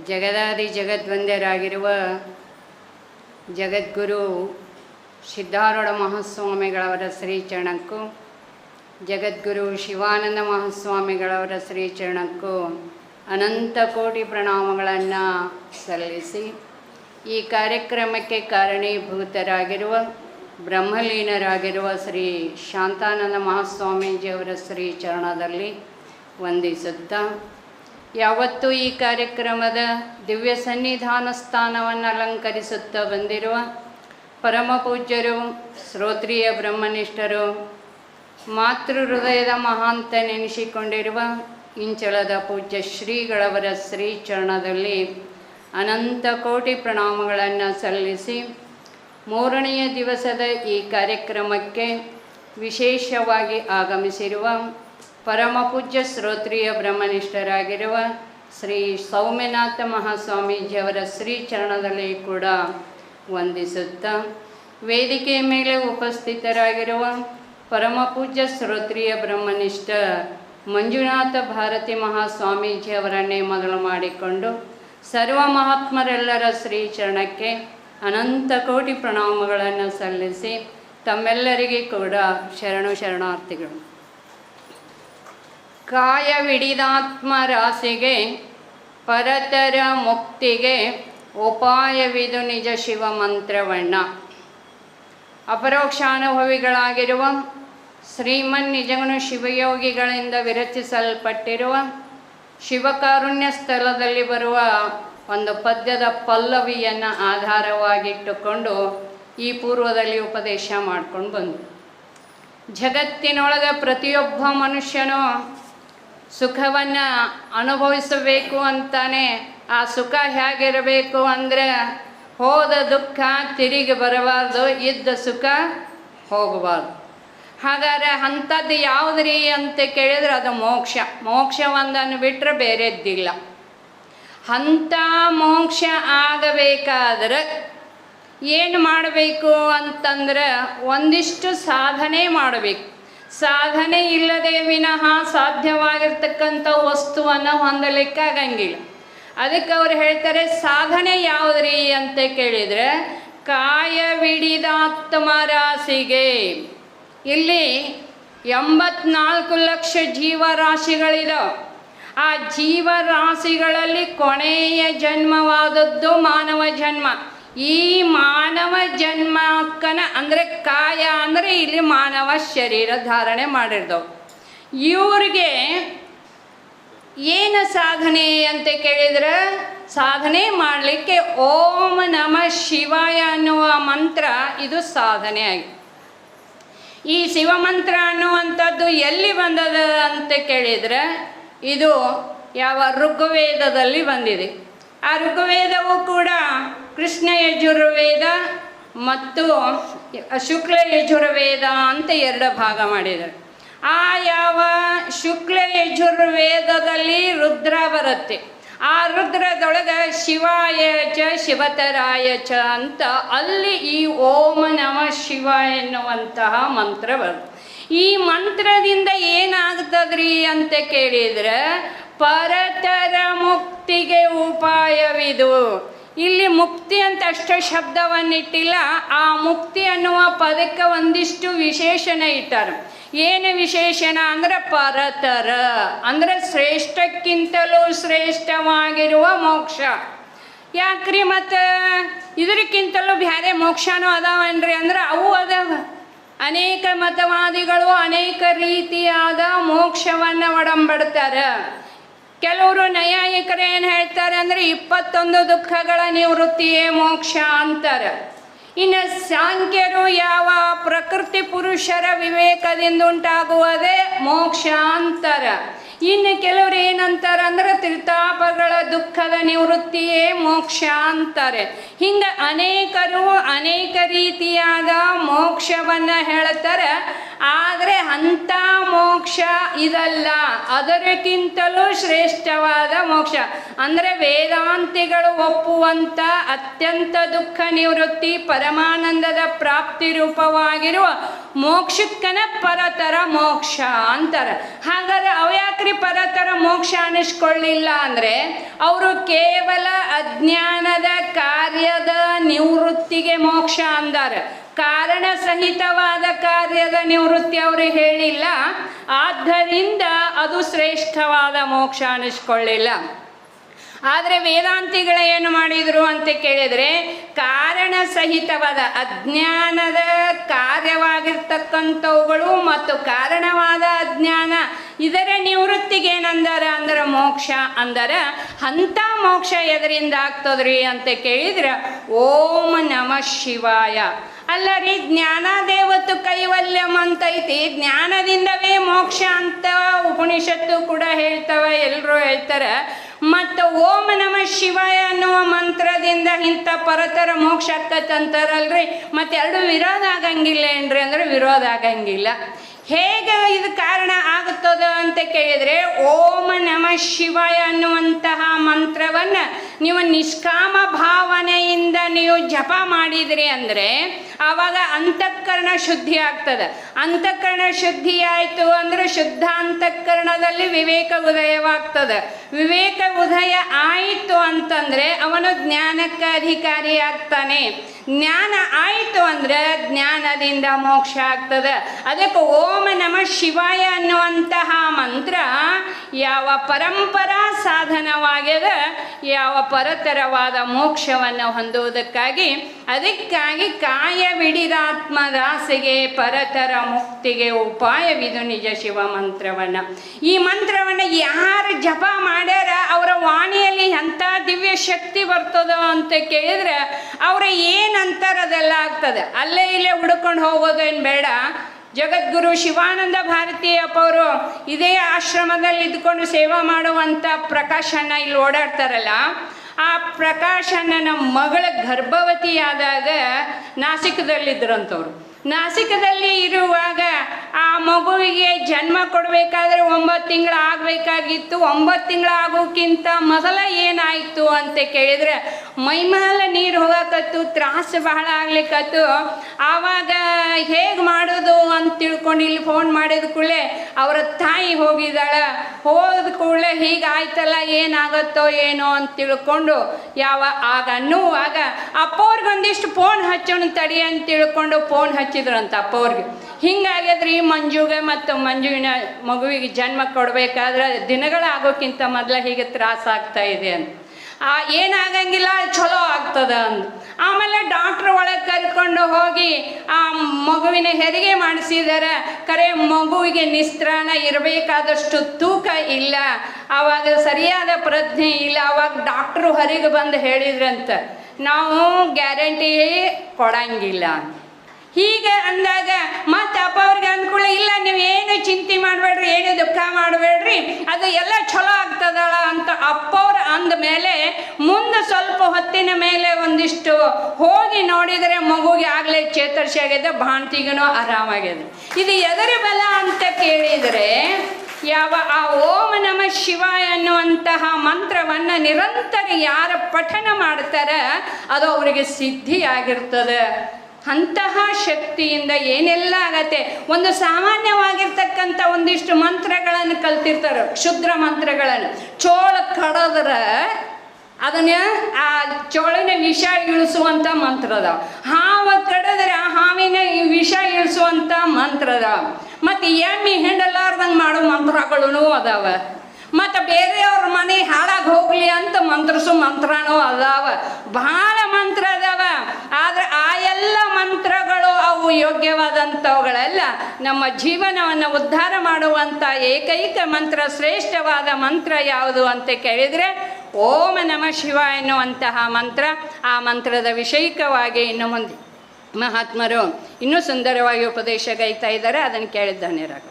ಜಗದಾದಿ ಜಗದ್ವಂದ್ಯರಾಗಿರುವ ಜಗದ್ಗುರು ಸಿದ್ಧಾರೂಢ ಮಹಾಸ್ವಾಮಿಗಳವರ ಶ್ರೀಚರಣಕ್ಕೂ, ಜಗದ್ಗುರು ಶಿವಾನಂದ ಮಹಾಸ್ವಾಮಿಗಳವರ ಶ್ರೀಚರಣಕ್ಕೂ ಅನಂತ ಕೋಟಿ ಪ್ರಣಾಮಗಳನ್ನು ಸಲ್ಲಿಸಿ ಈ ಕಾರ್ಯಕ್ರಮಕ್ಕೆ ಕಾರಣೀಭೂತರಾಗಿರುವ, ಬ್ರಹ್ಮಲೀನರಾಗಿರುವ ಶ್ರೀ ಶಾಂತಾನಂದ ಮಹಾಸ್ವಾಮೀಜಿಯವರ ಶ್ರೀಚರಣದಲ್ಲಿ ವಂದಿಸುತ್ತಾ ಯಾವತ್ತೂ ಈ ಕಾರ್ಯಕ್ರಮದ ದಿವ್ಯ ಸನ್ನಿಧಾನ ಸ್ಥಾನವನ್ನು ಅಲಂಕರಿಸುತ್ತಾ ಬಂದಿರುವ ಪರಮ ಪೂಜ್ಯರು, ಶ್ರೋತ್ರಿಯ ಬ್ರಹ್ಮನಿಷ್ಠರು, ಮಾತೃ ಹೃದಯದ ಮಹಾಂತ ನೆನೆಸಿಕೊಂಡಿರುವ ಇಂಚಲದ ಪೂಜ್ಯ ಶ್ರೀಗಳವರ ಶ್ರೀ ಚರಣದಲ್ಲಿ ಅನಂತ ಕೋಟಿ ಪ್ರಣಾಮಗಳನ್ನು ಸಲ್ಲಿಸಿ ಮೂರನೆಯ ದಿವಸದ ಈ ಕಾರ್ಯಕ್ರಮಕ್ಕೆ ವಿಶೇಷವಾಗಿ ಆಗಮಿಸಿರುವ ಪರಮ ಪೂಜ್ಯ ಶ್ರೋತ್ರಿಯ ಬ್ರಹ್ಮನಿಷ್ಠರಾಗಿರುವ ಶ್ರೀ ಸೌಮ್ಯನಾಥ ಮಹಾಸ್ವಾಮೀಜಿಯವರ ಶ್ರೀ ಚರಣದಲ್ಲಿ ಕೂಡ ವಂದಿಸುತ್ತಾ ವೇದಿಕೆಯ ಮೇಲೆ ಉಪಸ್ಥಿತರಾಗಿರುವ ಪರಮ ಪೂಜ್ಯ ಶ್ರೋತ್ರಿಯ ಬ್ರಹ್ಮನಿಷ್ಠ ಮಂಜುನಾಥ ಭಾರತಿ ಮಹಾಸ್ವಾಮೀಜಿಯವರನ್ನೇ ಮೊದಲು ಮಾಡಿಕೊಂಡು ಸರ್ವ ಮಹಾತ್ಮರೆಲ್ಲರ ಶ್ರೀ ಚರಣಕ್ಕೆ ಅನಂತ ಕೋಟಿ ಪ್ರಣಾಮಗಳನ್ನು ಸಲ್ಲಿಸಿ ತಮ್ಮೆಲ್ಲರಿಗೆ ಕೂಡ ಶರಣು ಶರಣಾರ್ಥಿಗಳು. ಕಾಯವಿಡಿದಾತ್ಮ ರಾಶಿಗೆ ಪರತರ ಮುಕ್ತಿಗೆ ಉಪಾಯವಿದು ನಿಜ ಶಿವ ಮಂತ್ರವಣ್ಣ. ಅಪರೋಕ್ಷಾನುಭವಿಗಳಾಗಿರುವ ಶ್ರೀಮನ್ ನಿಜಗುಣ ಶಿವಯೋಗಿಗಳಿಂದ ವಿರಚಿಸಲ್ಪಟ್ಟಿರುವ ಶಿವಕಾರುಣ್ಯ ಸ್ಥಳದಲ್ಲಿ ಬರುವ ಒಂದು ಪದ್ಯದ ಪಲ್ಲವಿಯನ್ನು ಆಧಾರವಾಗಿಟ್ಟುಕೊಂಡು ಈ ಪೂರ್ವದಲ್ಲಿ ಉಪದೇಶ ಮಾಡ್ಕೊಂಡು ಬಂದು ಜಗತ್ತಿನೊಳಗೆ ಪ್ರತಿಯೊಬ್ಬ ಮನುಷ್ಯನು ಸುಖವನ್ನು ಅನುಭವಿಸಬೇಕು ಅಂತಾನೆ. ಆ ಸುಖ ಹೇಗಿರಬೇಕು ಅಂದರೆ ಹೋದ ದುಃಖ ತಿರುಗಿ ಬರಬಾರ್ದು, ಇದ್ದ ಸುಖ ಹೋಗಬಾರ್ದು. ಹಾಗಾದರೆ ಅಂಥದ್ದು ಯಾವುದ್ರಿ ಅಂತ ಕೇಳಿದ್ರೆ ಅದು ಮೋಕ್ಷ. ಮೋಕ್ಷ ಒಂದನ್ನು ಬಿಟ್ಟರೆ ಬೇರೆದ್ದಿಲ್ಲ. ಅಂಥ ಮೋಕ್ಷ ಆಗಬೇಕಾದ್ರೆ ಏನು ಮಾಡಬೇಕು ಅಂತಂದ್ರೆ ಒಂದಿಷ್ಟು ಸಾಧನೆ ಮಾಡಬೇಕು. ಸಾಧನೆ ಇಲ್ಲದೆ ವಿನಃ ಸಾಧ್ಯವಾಗಿರ್ತಕ್ಕಂಥ ವಸ್ತುವನ್ನು ಹೊಂದಲಿಕ್ಕಾಗಂಗಿಲ್ಲ ಅದಕ್ಕೆ ಅವ್ರು ಹೇಳ್ತಾರೆ, ಸಾಧನೆ ಯಾವುದ್ರಿ ಅಂತ ಕೇಳಿದರೆ ಕಾಯವಿಡಿದಾತ್ಮರಾಶಿಗೆ ಇಲ್ಲಿ ಎಂಬತ್ನಾಲ್ಕು ಲಕ್ಷ ಜೀವರಾಶಿಗಳಿದಾವೆ. ಆ ಜೀವರಾಶಿಗಳಲ್ಲಿ ಕೊನೆಯ ಜನ್ಮವಾದದ್ದು ಮಾನವ ಜನ್ಮ. ಈ ಮಾನವ ಜನ್ಮಕ್ಕನ ಅಂದರೆ ಕಾಯ ಅಂದರೆ ಇಲ್ಲಿ ಮಾನವ ಶರೀರ ಧಾರಣೆ ಮಾಡಿರ್ದವು. ಇವ್ರಿಗೆ ಏನು ಸಾಧನೆ ಅಂತ ಕೇಳಿದ್ರೆ? ಸಾಧನೆ ಮಾಡಲಿಕ್ಕೆ ಓಂ ನಮ ಶಿವಾಯ ಅನ್ನುವ ಮಂತ್ರ ಇದು ಸಾಧನೆ ಆಗಿ. ಈ ಶಿವಮಂತ್ರ ಅನ್ನುವಂಥದ್ದು ಎಲ್ಲಿ ಬಂದದ ಅಂತ ಕೇಳಿದರೆ? ಇದು ಯಾವ ಋಗ್ವೇದದಲ್ಲಿ ಬಂದಿದೆ. ಆ ಋಗ್ವೇದವು ಕೂಡ ಕೃಷ್ಣ ಯಜುರ್ವೇದ ಮತ್ತು ಶುಕ್ಲ ಯಜುರ್ವೇದ ಅಂತ ಎರಡು ಭಾಗ ಮಾಡಿದ್ದಾರೆ. ಆ ಯಾವ ಶುಕ್ಲ ಯಜುರ್ವೇದದಲ್ಲಿ ರುದ್ರ ಬರುತ್ತೆ, ಆ ರುದ್ರದೊಳಗೆ ಶಿವಾಯ ಚ, ಶಿವತರಾಯ ಚ ಅಂತ ಅಲ್ಲಿ ಈ ಓಂ ನಮ ಶಿವ ಎನ್ನುವಂತಹ ಮಂತ್ರ ಬರುತ್ತೆ. ಈ ಮಂತ್ರದಿಂದ ಏನಾಗ್ತದ್ರಿ ಅಂತ ಕೇಳಿದ್ರೆ, ಪರತರ ಮುಕ್ತಿಗೆ ಉಪಾಯವಿದು. ಇಲ್ಲಿ ಮುಕ್ತಿ ಅಂತ ಅಷ್ಟು ಶಬ್ದವನ್ನಿಟ್ಟಿಲ್ಲ. ಆ ಮುಕ್ತಿ ಅನ್ನುವ ಪದಕ್ಕೆ ಒಂದಿಷ್ಟು ವಿಶೇಷಣ ಇಟ್ಟಾರೆ. ಏನು ವಿಶೇಷಣ ಅಂದ್ರೆ ಪರತರ. ಅಂದ್ರೆ ಶ್ರೇಷ್ಠಕ್ಕಿಂತಲೂ ಶ್ರೇಷ್ಠವಾಗಿರುವ ಮೋಕ್ಷ. ಯಾಕ್ರಿ ಮತ್ತು ಇದಕ್ಕಿಂತಲೂ ಬೇರೆ ಮೋಕ್ಷನೂ ಅದಾವನ್ರಿ ಅಂದ್ರೆ ಅವು ಅದಾವ ಅನೇಕ ಮತವಾದಿಗಳು ಅನೇಕ ರೀತಿಯಾದ ಮೋಕ್ಷವನ್ನು ಒಡಂಬಡ್ತಾರೆ. ಕೆಲವರು ನೈಯಾಯಿಕರು ಏನು ಹೇಳ್ತಾರೆ ಅಂದರೆ ಇಪ್ಪತ್ತೊಂದು ದುಃಖಗಳ ನಿವೃತ್ತಿಯೇ ಮೋಕ್ಷ ಅಂತಾರೆ. ಇನ್ನು ಸಾಂಖ್ಯರು ಯಾವ ಪ್ರಕೃತಿ ಪುರುಷರ ವಿವೇಕದಿಂದ ಉಂಟಾಗುವುದೇ ಮೋಕ್ಷ ಅಂತಾರೆ. ಇನ್ನು ಕೆಲವರು ಏನಂತಾರೆ ಅಂದ್ರೆ ತ್ರಿತಾಪಗಳ ದುಃಖದ ನಿವೃತ್ತಿಯೇ ಮೋಕ್ಷ ಅಂತಾರೆ. ಹಿಂಗೆ ಅನೇಕರು ಅನೇಕ ರೀತಿಯಾದ ಮೋಕ್ಷವನ್ನು ಹೇಳ್ತಾರೆ. ಆದರೆ ಅಂಥ ಮೋಕ್ಷ ಇದಲ್ಲ. ಅದಕ್ಕಿಂತಲೂ ಶ್ರೇಷ್ಠವಾದ ಮೋಕ್ಷ. ಅಂದರೆ ವೇದಾಂತಿಗಳು ಒಪ್ಪುವಂಥ ಅತ್ಯಂತ ದುಃಖ ನಿವೃತ್ತಿ ಪರಮಾನಂದದ ಪ್ರಾಪ್ತಿ ರೂಪವಾಗಿರುವ ಮೋಕ್ಷಕ್ಕನ ಪರತರ ಮೋಕ್ಷ ಅಂತಾರೆ. ಹಾಗಾದ್ರೆ ಅವ್ಯಾಕ್ರಿ ಪರತರ ಮೋಕ್ಷ ಅನಿಸ್ಕೊಳ್ಳಿಲ್ಲ ಅಂದರೆ ಅವರು ಕೇವಲ ಅಜ್ಞಾನದ ಕಾರ್ಯದ ನಿವೃತ್ತಿಗೆ ಮೋಕ್ಷ ಅಂದಾರೆ. ಕಾರಣ ಸಹಿತವಾದ ಕಾರ್ಯದ ನಿವೃತ್ತಿ ಅವರು ಹೇಳಿಲ್ಲ. ಆದ್ದರಿಂದ ಅದು ಶ್ರೇಷ್ಠವಾದ ಮೋಕ್ಷ ಅನಿಸ್ಕೊಳ್ಳಿಲ್ಲ. ಆದರೆ ವೇದಾಂತಿಗಳು ಏನು ಮಾಡಿದರು ಅಂತ ಕೇಳಿದರೆ, ಕಾರಣ ಸಹಿತವಾದ ಅಜ್ಞಾನದ ಕಾರ್ಯವಾಗಿರ್ತಕ್ಕಂಥವುಗಳು ಮತ್ತು ಕಾರಣವಾದ ಅಜ್ಞಾನ. ಇದರ ನಿವೃತ್ತಿಗೆ ಏನಂದಾರ ಅಂದ್ರೆ ಮೋಕ್ಷ. ಅಂದರ ಅಂಥ ಮೋಕ್ಷ ಎದರಿಂದ ಆಗ್ತದ್ರಿ ಅಂತ ಕೇಳಿದ್ರೆ, ಓಂ ನಮ ಶಿವಾಯ. ಅಲ್ಲ ರೀ ಜ್ಞಾನದೇವತ್ತು ಕೈವಲ್ಯಂ ಅಂತೈತಿ ಜ್ಞಾನದಿಂದವೇ ಮೋಕ್ಷ ಅಂತ ಉಪನಿಷತ್ತು ಕೂಡ ಹೇಳ್ತವೆ ಎಲ್ಲರೂ ಹೇಳ್ತಾರೆ. ಮತ್ತು ಓಂ ನಮ ಶಿವಾಯ ಅನ್ನುವ ಮಂತ್ರದಿಂದ ಇಂಥ ಪರತರ ಮೋಕ್ಷ ಆಕತ್ತಂತಾರಲ್ರಿ ಮತ್ತೆ ಎರಡು ವಿರೋಧ ಆಗಂಗಿಲ್ಲ ಏನ್ರಿ ಅಂದ್ರೆ ವಿರೋಧ ಆಗಂಗಿಲ್ಲ. ಹೇಗೆ ಇದು ಕಾರಣ ಆಗುತ್ತದೋ ಅಂತ ಕೇಳಿದರೆ, ಓಂ ನಮ ಶಿವಾಯ ಅನ್ನುವಂತಹ ಮಂತ್ರವನ್ನು ನೀವು ನಿಷ್ಕಾಮ ಭಾವನೆಯಿಂದ ನೀವು ಜಪ ಮಾಡಿದ್ರಿ ಅಂದರೆ ಆವಾಗ ಅಂತಃಕರಣ ಶುದ್ಧಿ ಆಗ್ತದೆ. ಅಂತಃಕರಣ ಶುದ್ಧಿ ಆಯಿತು ಅಂದರೆ ಶುದ್ಧ ಅಂತಃಕರಣದಲ್ಲಿ ವಿವೇಕ ಉದಯವಾಗ್ತದೆ. ವಿವೇಕ ಉದಯ ಆಯಿತು ಅಂತಂದರೆ ಅವನು ಜ್ಞಾನಕ್ಕೆ ಅಧಿಕಾರಿ ಆಗ್ತಾನೆ. ಜ್ಞಾನ ಆಯಿತು ಅಂದರೆ ಜ್ಞಾನದಿಂದ ಮೋಕ್ಷ ಆಗ್ತದೆ. ಅದಕ್ಕೆ ಓಂ ನಮ ಶಿವಾಯ ಅನ್ನುವಂತಹ ಮಂತ್ರ ಯಾವ ಪರಂಪರಾ ಸಾಧನವಾಗ್ಯದ, ಯಾವ ಪರತರವಾದ ಮೋಕ್ಷವನ್ನು ಹೊಂದುವುದಕ್ಕಾಗಿ, ಅದಕ್ಕಾಗಿ ಕಾಯವಿಡಿದಾತ್ಮದಾಸೆಗೆ ಪರತರ ಮುಕ್ತಿಗೆ ಉಪಾಯವಿದು ನಿಜ ಶಿವ ಮಂತ್ರವನ್ನು. ಈ ಮಂತ್ರವನ್ನು ಯಾರು ಜಪ ಮಾಡ್ಯಾರ, ಅವರ ವಾಣಿಯಲ್ಲಿ ಎಂಥ ದಿವ್ಯ ಶಕ್ತಿ ಬರ್ತದೋ ಅಂತ ಕೇಳಿದ್ರೆ, ಅವರ ಏನಂತಾರ ಅದೆಲ್ಲ ಆಗ್ತದೆ. ಅಲ್ಲೇ ಇಲ್ಲೇ ಹುಡ್ಕೊಂಡು ಹೋಗೋದೇನು ಬೇಡ. ಜಗದ್ಗುರು ಶಿವಾನಂದ ಭಾರತೀಯಪ್ಪ ಅವರು ಇದೇ ಆಶ್ರಮದಲ್ಲಿ ಇದ್ಕೊಂಡು ಸೇವಾ ಮಾಡುವಂಥ ಪ್ರಕಾಶನ ಇಲ್ಲಿ ಓಡಾಡ್ತಾರಲ್ಲ ಆ ಪ್ರಕಾಶಣ್ಣನ ಮಗಳ ಗರ್ಭವತಿಯಾದಾಗ ನಾಸಿಕದಲ್ಲಿದ್ದರಂಥವ್ರು ನಾಸಿಕದಲ್ಲಿ ಇರುವಾಗ ಆ ಮಗುವಿಗೆ ಜನ್ಮ ಕೊಡಬೇಕಾದ್ರೆ ಒಂಬತ್ತು ತಿಂಗಳು ಆಗಬೇಕಾಗಿತ್ತು. ಒಂಬತ್ತು ತಿಂಗಳು ಆಗೋಕ್ಕಿಂತ ಮೊದಲ ಏನಾಯಿತು ಅಂತ ಕೇಳಿದ್ರೆ ಮೈಮೇಲೆ ನೀರು ಹೋಗಕತ್ತು, ತ್ರಾಸು ಬಹಳ ಆಗ್ಲಿಕ್ಕತ್ತು ಆವಾಗ ಹೇಗೆ ಮಾಡೋದು ಅಂತ ತಿಳ್ಕೊಂಡು ಇಲ್ಲಿ ಫೋನ್ ಮಾಡಿದ ಕೂಡಲೇ ಅವರ ತಾಯಿ ಹೋಗಿದ್ದಾಳೆ. ಹೋದ ಕೂಡಲೇ ಹೀಗಾಯ್ತಲ್ಲ ಏನಾಗತ್ತೋ ಏನೋ ಅಂತ ತಿಳ್ಕೊಂಡು, ಯಾವ ಆಗ ಅನ್ನುವಾಗ ಅಪ್ಪವ್ರಿಗೆ ಒಂದಿಷ್ಟು ಫೋನ್ ಹಚ್ಚೋಣ ತಡಿ ಅಂತ ತಿಳ್ಕೊಂಡು ಫೋನ್ ಹಚ್ಚಿದ್ರಂತ ಅಪ್ಪವ್ರಿಗೆ. ಹಿಂಗಾಗ್ಯದ್ರಿ ಮಂಜುಗೆ ಮತ್ತು ಮಂಜುವಿನ ಮಗುವಿಗೆ ಜನ್ಮ ಕೊಡಬೇಕಾದ್ರೆ ದಿನಗಳಾಗೋಕ್ಕಿಂತ ಮೊದಲ ಹೀಗೆ ತ್ರಾಸ ಆಗ್ತಾ ಇದೆ ಅಂತ. ಆ, ಏನಾಗಂಗಿಲ್ಲ, ಚಲೋ ಆಗ್ತದ ಅಂತ ಆಮೇಲೆ ಡಾಕ್ಟ್ರ್ ಒಳಗೆ ಕರ್ಕೊಂಡು ಹೋಗಿ ಆ ಮಗುವಿನ ಹೆರಿಗೆ ಮಾಡಿಸಿದರೆ ಕರೆ ಮಗುವಿಗೆ ನಿಸ್ತ್ರಾಣ ಇರಬೇಕಾದಷ್ಟು ತೂಕ ಇಲ್ಲ. ಆವಾಗ ಸರಿಯಾದ ಪ್ರಜ್ಞೆ ಇಲ್ಲ. ಆವಾಗ ಡಾಕ್ಟ್ರು ಹೊರಗೆ ಬಂದು ಹೇಳಿದ್ರಂತ, ನಾವು ಗ್ಯಾರಂಟಿ ಕೊಡಂಗಿಲ್ಲ ಹೀಗೆ ಅಂದಾಗ ಮತ್ತೆ ಅಪ್ಪ ಅವ್ರಿಗೆ ಅಂದ್ಕೊಳ್ಳಿ ಇಲ್ಲ, ನೀವು ಏನು ಚಿಂತೆ ಮಾಡಬೇಡ್ರಿ, ಏನು ದುಃಖ ಮಾಡಬೇಡ್ರಿ, ಅದು ಎಲ್ಲ ಚಲೋ ಆಗ್ತದಲ್ಲ ಅಂತ ಅಪ್ಪವ್ರು ಅಂದ ಮೇಲೆ ಮುಂದೆ ಸ್ವಲ್ಪ ಹೊತ್ತಿನ ಮೇಲೆ ಒಂದಿಷ್ಟು ಹೋಗಿ ನೋಡಿದರೆ ಮಗುಗೆ ಆಗಲೇ ಚೇತರಿಸಿ ಆಗಿದೆ ಬಾಣ್ತಿಗೂ ಆರಾಮಾಗಿದೆ ಇದು ಎದರ ಬಲ ಅಂತ ಕೇಳಿದರೆ ಯಾವ ಆ ಓಂ ನಮ ಶಿವಾಯ ಅನ್ನುವಂತಹ ಮಂತ್ರವನ್ನು ನಿರಂತರ ಯಾರ ಪಠನ ಮಾಡ್ತಾರೆ, ಅದು ಅವರಿಗೆ ಸಿದ್ಧಿಯಾಗಿರ್ತದೆ. ಅಂತಹ ಶಕ್ತಿಯಿಂದ ಏನೆಲ್ಲ ಆಗತ್ತೆ? ಒಂದು ಸಾಮಾನ್ಯವಾಗಿರ್ತಕ್ಕಂಥ ಒಂದಿಷ್ಟು ಮಂತ್ರಗಳನ್ನು ಕಲ್ತಿರ್ತಾರೆ ಕ್ಷುದ್ರ ಮಂತ್ರಗಳನ್ನು. ಚೋಳ ಕಡದ್ರ ಅದನ್ನ ಆ ಚೋಳನ ವಿಷ ಇಳಿಸುವಂಥ ಮಂತ್ರ ಅದಾವ ಹಾವ ಕಡಿದ್ರೆ ಆ ಹಾವಿನ ವಿಷ ಇಳಿಸುವಂಥ ಮಂತ್ರ ಅದಾವ ಮತ್ತು ಎಮ್ಮೆ ಹಿಂಡಲಾರ್ದಂಗೆ ಮಾಡೋ ಮಂತ್ರಗಳೂ ಅದಾವ. ಮತ್ತು ಬೇರೆಯವ್ರ ಮನೆ ಹಾಳಾಗಿ ಹೋಗ್ಲಿ ಅಂತ ಮಂತ್ರಸು ಮಂತ್ರನೂ ಅದಾವ. ಬಹಳ ಮಂತ್ರ ಅದಾವ ಆದ್ರೆ ಆ ಎಲ್ಲ ಮಂತ್ರಗಳು ಅವು ಯೋಗ್ಯವಾದಂಥವುಗಳೆಲ್ಲ. ನಮ್ಮ ಜೀವನವನ್ನು ಉದ್ಧಾರ ಮಾಡುವಂಥ ಏಕೈಕ ಮಂತ್ರ, ಶ್ರೇಷ್ಠವಾದ ಮಂತ್ರ ಯಾವುದು ಅಂತ ಕೇಳಿದರೆ, ಓಂ ನಮ ಶಿವ ಎನ್ನುವಂತಹ ಮಂತ್ರ, ಆ ಮಂತ್ರದ ವಿಷಯಿಕವಾಗಿ ಇನ್ನು ಮುಂದೆ ಮಹಾತ್ಮರು ಇನ್ನೂ ಸುಂದರವಾಗಿ ಉಪದೇಶ ಗೈತಾ ಇದ್ದಾರೆ, ಅದನ್ನು ಕೇಳಿದ್ದಾನೆ ರಾಗ